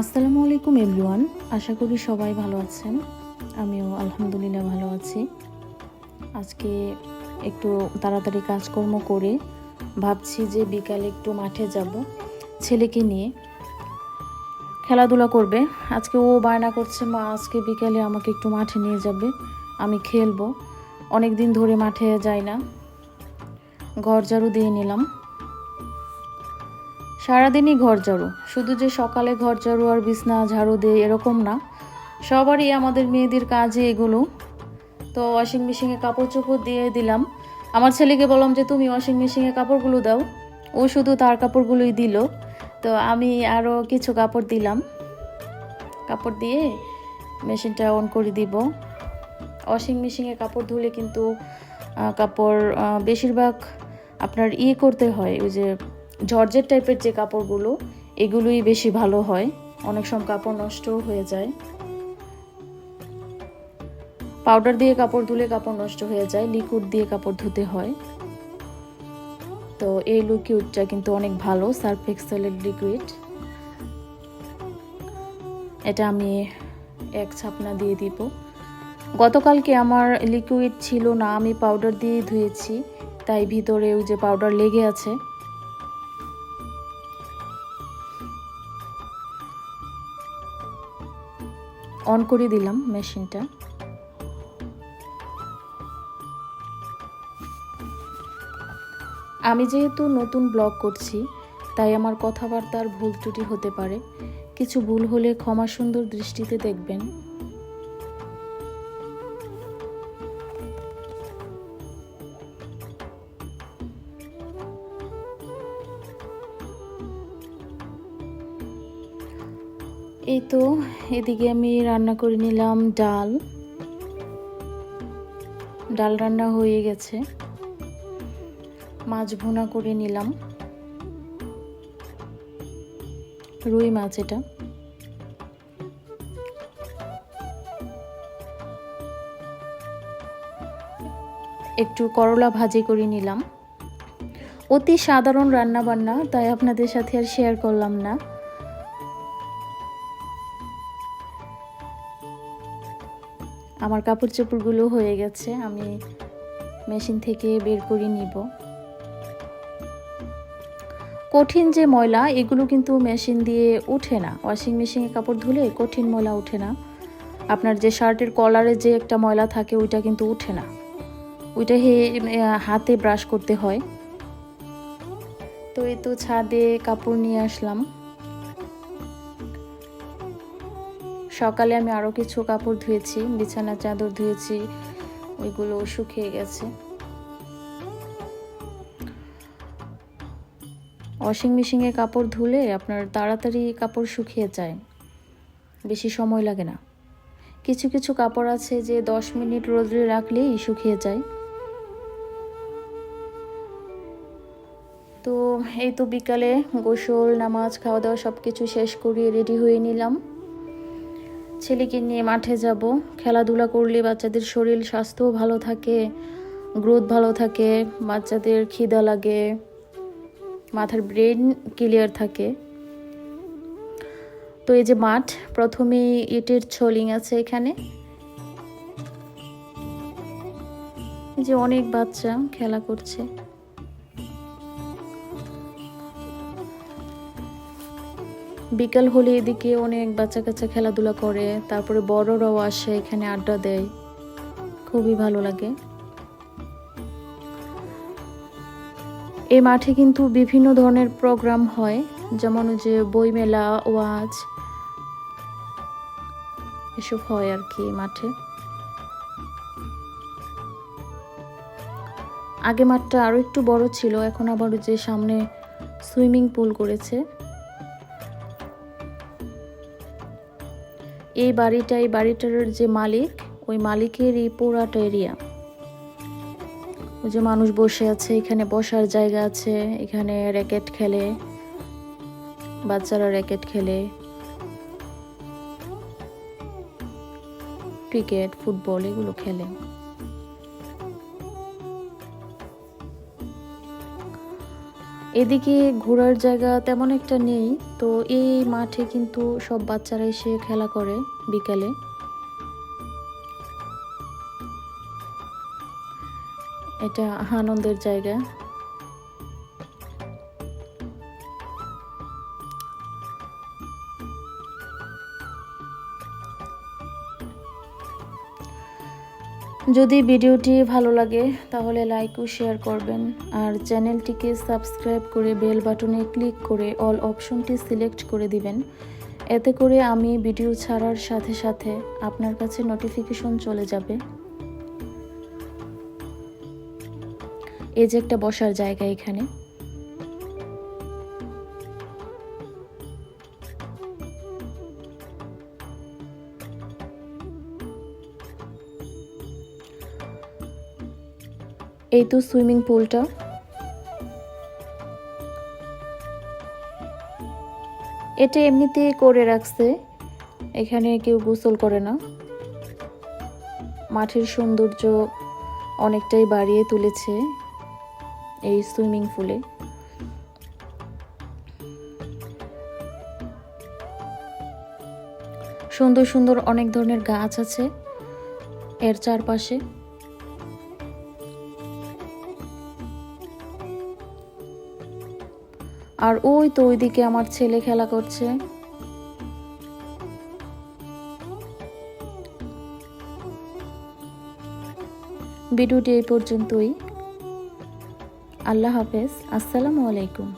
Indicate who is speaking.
Speaker 1: আসসালামু আলাইকুম, এভরিওয়ান। আশা করি সবাই ভালো আছেন। আমিও আলহামদুলিল্লাহ ভালো আছি। আজকে একটু তাড়াতাড়ি কাজকর্ম করে ভাবছি যে বিকালে একটু মাঠে যাব ছেলেকে নিয়ে। খেলাধুলা করবে। আজকে ও বায়না করছে, মা, আজকে বিকালে আমাকে একটু মাঠে নিয়ে যাবে, আমি খেলব। অনেক দিন ধরে মাঠে যাই না। ঘর ঝাড়ু দিয়ে নিলাম। সারাদিনই ঘর ঝাড়ু। শুধু যে সকালে ঘর ঝাড়ু আর বিছনা ঝাড়ু দেয় এরকম না, সবারই আমাদের মেয়েদের কাজে এগুলো। তো ওয়াশিং মেশিনে কাপড় চোপড় দিয়ে দিলাম। আমার ছেলেকে বললাম যে, তুমি ওয়াশিং মেশিনে কাপড়গুলো দাও। ও শুধু তার কাপড়গুলোই দিল। তো আমি আরও কিছু কাপড় দিলাম। কাপড় দিয়ে মেশিনটা অন করে দিব। ওয়াশিং মেশিনে কাপড় ধুলে কিন্তু কাপড় বেশিরভাগ আপনার ইয়ে করতে হয়, ওই যে জর্জেট টাইপের যে কাপড়গুলো, এগুলোই বেশি ভালো হয়। অনেক সময় কাপড় নষ্টও হয়ে যায়। পাউডার দিয়ে কাপড় ধুলে কাপড় নষ্ট হয়ে যায়, লিকুইড দিয়ে কাপড় ধুতে হয়। তো এই লিকুইডটা কিন্তু অনেক ভালো, সার্ফ এক্সেলের লিকুইড। এটা আমি এক ছাপনা দিয়ে দিব। গতকালকে আমার লিকুইড ছিল না, আমি পাউডার দিয়ে ধুয়েছি, তাই ভিতরে ওই যে পাউডার লেগে আছে। অন করে দিলাম মেশিনটা। আমি যেহেতু নতুন ব্লগ করছি, তাই আমার কথাবার্তার ভুল ত্রুটি হতে পারে। কিছু ভুল হলে ক্ষমা সুন্দর দৃষ্টিতে দেখবেন। এই তো, এদিকে আমি রান্না করে নিলাম ডাল। ডাল রান্না হয়ে গেছে। মাছ ভুনা করে নিলাম। রুই মাছ এটা। একটু করলা ভাজি করে নিলাম। অতি সাধারণ রান্না বান্না তাই আপনাদের সাথে আর শেয়ার করলাম না। আমার কাপড় চোপড়গুলো হয়ে গেছে, আমি মেশিন থেকে বের করে নিব। কঠিন যে ময়লা, এগুলো কিন্তু মেশিন দিয়ে উঠে না। ওয়াশিং মেশিনে কাপড় ধুলে কঠিন ময়লা উঠে না। আপনার যে শার্টের কলারে যে একটা ময়লা থাকে, ওইটা কিন্তু উঠে না। ওইটা হে হাতে ব্রাশ করতে হয়। তো এই তো ছাদে কাপড় নিয়ে আসলাম। সকালে আমি আরও কিছু কাপড় ধুয়েছি বিছানা চাদর ধুয়েছি, ওইগুলো শুকিয়ে গেছে। ওয়াশিং মেশিনে কাপড় ধুলে আপনার তাড়াতাড়ি কাপড় শুকিয়ে যায়। বেশি সময় লাগে না। কিছু কিছু কাপড় আছে যে দশ মিনিট রোদ্রে রাখলেই শুকিয়ে যায়। তো এই তো বিকালে গোসল, নামাজ খাওয়া দাওয়া সব কিছু শেষ করিয়ে রেডি হয়ে নিলাম। ছেলেকে নিয়ে মাঠে যাব। খেলাধুলা করলে বাচ্চাদের শরীর স্বাস্থ্যও ভালো থাকে গ্রোথ ভালো থাকে, বাচ্চাদের খিদা লাগে, মাথার ব্রেন ক্লিয়ার থাকে। তো এই যে মাঠ প্রথমে ইটের ছলিং আছে এখানে। যে অনেক বাচ্চা খেলা করছে। বিকাল হলে এদিকে অনেক বাচ্চা কাচ্চা খেলাধুলা করে, তারপরে বড়রাও আসে, এখানে আড্ডা দেয়। খুবই ভালো লাগে। এই মাঠে কিন্তু বিভিন্ন ধরনের প্রোগ্রাম হয়, যেমন যে বইমেলা, ওয়াজ, এসব হয় আর কি মাঠে। আগে মাঠটা আরও একটু বড় ছিল, এখন আবার যে সামনে সুইমিং পুল করেছে। এই বাড়িটা, এই বাড়িটার যে মালিক, ওই মালিকের এই পুরাটা এরিয়া ওই যে মানুষ বসে আছে, এখানে বসার জায়গা আছে, এখানে র্যাকেট খেলে, বাচ্চারা র্যাকেট খেলে। ক্রিকেট ফুটবল এগুলো খেলে। এদিকে ঘোরার জায়গা তেমন একটা নেই, তো এই মাঠে কিন্তু সব বাচ্চারা এসে খেলা করে বিকালে। এটা আনন্দের জায়গা। যদি ভিডিওটি ভালো লাগে, তাহলে লাইক ও শেয়ার করবেন। আর চ্যানেলটিকে সাবস্ক্রাইব করে বেল বাটনে ক্লিক করে অল অপশনটি সিলেক্ট করে দিবেন। এতে করে আমি ভিডিও ছাড়ার সাথে সাথে আপনার কাছে নোটিফিকেশন চলে যাবে। এই যে একটা বসার জায়গা এখানে। এই তো সুইমিং পুলটা। এটা এমনিতে করে রাখছে। এখানে কেউ গোসল করে না। মাঠের সৌন্দর্য অনেকটাই বাড়িয়ে তুলেছে এই সুইমিং পুলে। সুন্দর সুন্দর অনেক ধরনের গাছ আছে এর চারপাশে। আর ওই তো ওইদিকে আমার ছেলে খেলা করছে। ভিডিওটি এই পর্যন্তই। আল্লাহ হাফেজ। আসসালামু আলাইকুম।